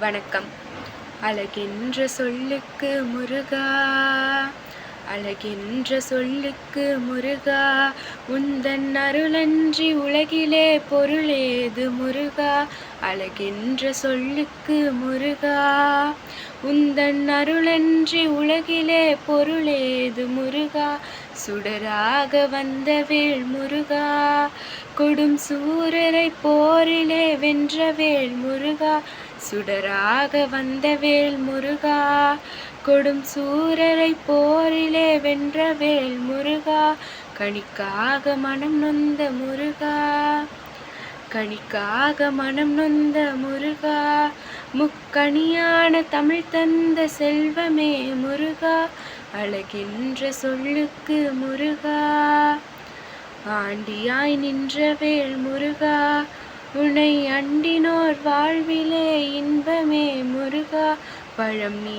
வணக்கம். அழகென்ற சொல்லுக்கு முருகா அழகென்ற சொல்லுக்கு முருகா உந்தன் அருளன்றி உலகிலே பொருளேது முருகா அழகென்ற சொல்லுக்கு முருகா உந்தன் அருளன்றி உலகிலே பொருளேது முருகா சுடராக வந்த வேள் முருகா கொடும் சூரரை போரிலே வென்ற வேள் முருகா சுடராக வந்த வேல் முருகா கொடும் சூரரை போரிலே வென்ற வேல் முருகா கணிக்காக மனம் நொந்த முருகா கணிக்காக மனம் நொந்த முருகா முக்கணியான தமிழ் தந்த செல்வமே முருகா அழகின்ற சொல்லுக்கு முருகா. ஆண்டியாய் நின்ற வேல் முருகா உனை அண்டினோர் வாழ்விலே இன்பமே முருகா பழம் நீ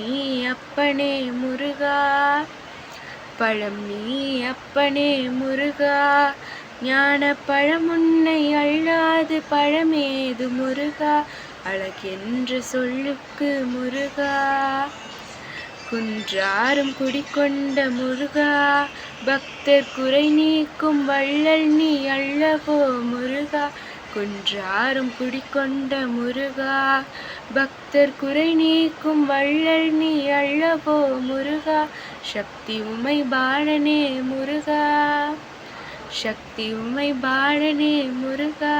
அப்பனே முருகா. பழம் நீ அப்பனே முருகா ஞான பழமுன்னை அள்ளாது பழமேது முருகா. அழகென்ற சொல்லுக்கு முருகா. குன்றாரும் குடிக்கொண்ட முருகா பக்தர் குறை நீக்கும் வள்ளல் நீ அல்லவோ முருகா. குன்றாரும் குடிக்கொண்ட முருகா பக்தர் குறை நீக்கும் வள்ளல் நீ அல்லவோ முருகா சக்தி உமை பாழனே முருகா. சக்தி உமை பாழனே முருகா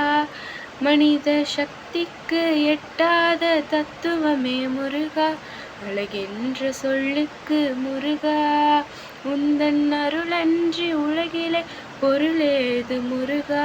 மனித சக்திக்கு எட்டாத தத்துவமே முருகா அழகென்ற சொல்லுக்கு முருகா. உந்தன் அருளன்றி உலகிலே பொருளேது முருகா?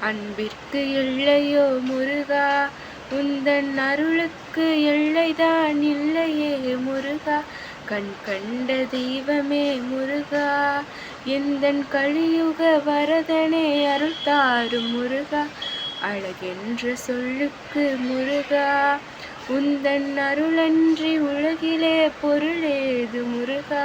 அன்பிற்கு எல்லையோ முருகா உந்தன் அருளுக்கு எல்லைதான் இல்லையே முருகா. கண் கண்ட தெய்வமே முருகா எந்தன் கலியுக வரதனே அருள்தாரு முருகா. அழகென்ற சொல்லுக்கு முருகா உந்தன் அருளன்றி உலகிலே பொருளேது முருகா.